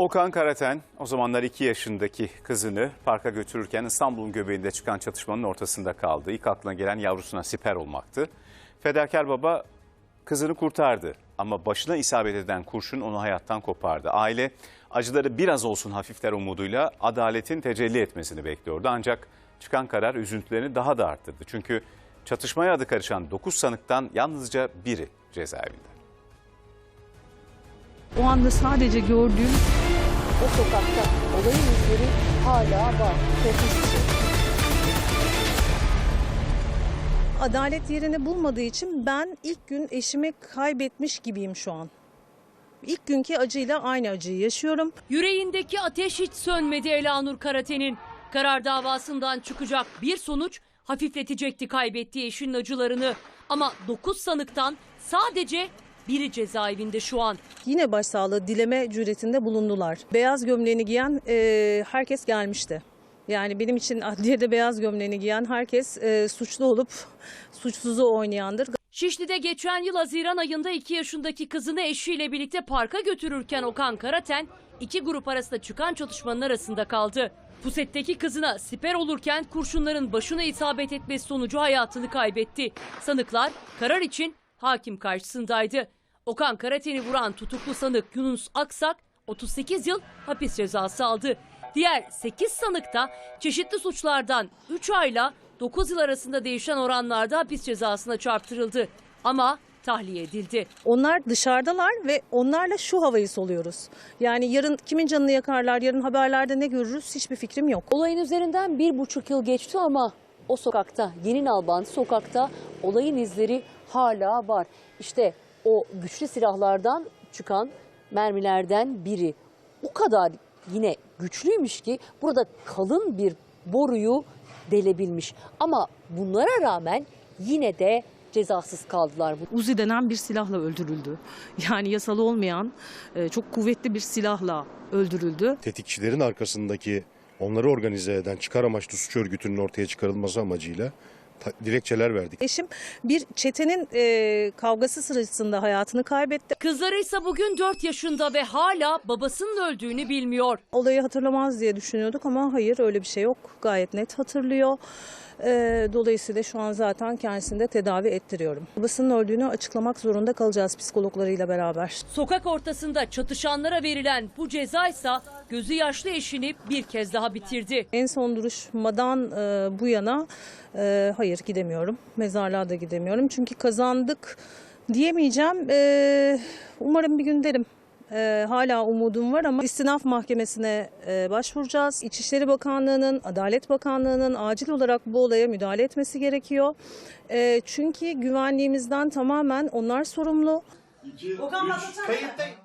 Okan Karaten o zamanlar 2 yaşındaki kızını parka götürürken İstanbul'un göbeğinde çıkan çatışmanın ortasında kaldı. İlk aklına gelen yavrusuna siper olmaktı. Fedakar baba kızını kurtardı ama başına isabet eden kurşun onu hayattan kopardı. Aile acıları biraz olsun hafifler umuduyla adaletin tecelli etmesini bekliyordu. Ancak çıkan karar üzüntülerini daha da arttırdı. Çünkü çatışmaya adı karışan 9 sanıktan yalnızca biri cezaevinde. O anda sadece gördüğüm O sokakta olayın izleri hala var. Nefis. Adalet yerini bulmadığı için ben ilk gün eşimi kaybetmiş gibiyim şu an. İlk günkü acıyla aynı acıyı yaşıyorum. Yüreğindeki ateş hiç sönmedi Elanur Karaten'in. Karar davasından çıkacak bir sonuç hafifletecekti kaybettiği eşinin acılarını. Ama 9 sanıktan sadece biri cezaevinde şu an. Yine başsağlığı dileme cüretinde bulundular. Beyaz gömleğini giyen e, herkes gelmişti. Yani benim için adliyede beyaz gömleğini giyen herkes e, suçlu olup suçsuzu oynayandır. Şişli'de geçen yıl Haziran ayında 2 yaşındaki kızını eşiyle birlikte parka götürürken Okan Karaten iki grup arasında çıkan çatışmanın arasında kaldı. Puset'teki kızına siper olurken kurşunların başına isabet etmesi sonucu hayatını kaybetti. Sanıklar karar için hakim karşısındaydı. Okan Karaten'i vuran tutuklu sanık Yunus Aksak 38 yıl hapis cezası aldı. Diğer 8 sanık da çeşitli suçlardan 3 ayla 9 yıl arasında değişen oranlarda hapis cezasına çarptırıldı. Ama tahliye edildi. Onlar dışarıdalar ve onlarla şu havayı soluyoruz. Yani yarın kimin canını yakarlar, yarın haberlerde ne görürüz hiçbir fikrim yok. Olayın üzerinden bir buçuk yıl geçti ama o sokakta, Yeni Nalbant sokakta olayın izleri hala var. İşte o güçlü silahlardan çıkan mermilerden biri o kadar yine güçlüymüş ki burada kalın bir boruyu delebilmiş. Ama bunlara rağmen yine de cezasız kaldılar. Uzi denen bir silahla öldürüldü. Yani yasalı olmayan e, çok kuvvetli bir silahla öldürüldü. tetikçilerin arkasındaki onları organize eden çıkar amaçlı suç örgütünün ortaya çıkarılması amacıyla dilekçeler verdik. Eşim bir çetenin e, kavgası sırasında hayatını kaybetti. Kızları ise bugün 4 yaşında ve hala babasının öldüğünü bilmiyor. Olayı hatırlamaz diye düşünüyorduk ama hayır öyle bir şey yok. Gayet net hatırlıyor. Ee, dolayısıyla şu an zaten kendisini de tedavi ettiriyorum. Babasının öldüğünü açıklamak zorunda kalacağız psikologlarıyla beraber. Sokak ortasında çatışanlara verilen bu cezaysa gözü yaşlı eşini bir kez daha bitirdi. En son duruşmadan e, bu yana e, hayır gidemiyorum. Mezarlığa da gidemiyorum. Çünkü kazandık diyemeyeceğim. E, umarım bir gün derim. E, hala umudum var ama istinaf mahkemesine e, başvuracağız. İçişleri Bakanlığı'nın, Adalet Bakanlığı'nın acil olarak bu olaya müdahale etmesi gerekiyor. E, çünkü güvenliğimizden tamamen onlar sorumlu. Okan Kayıttayım.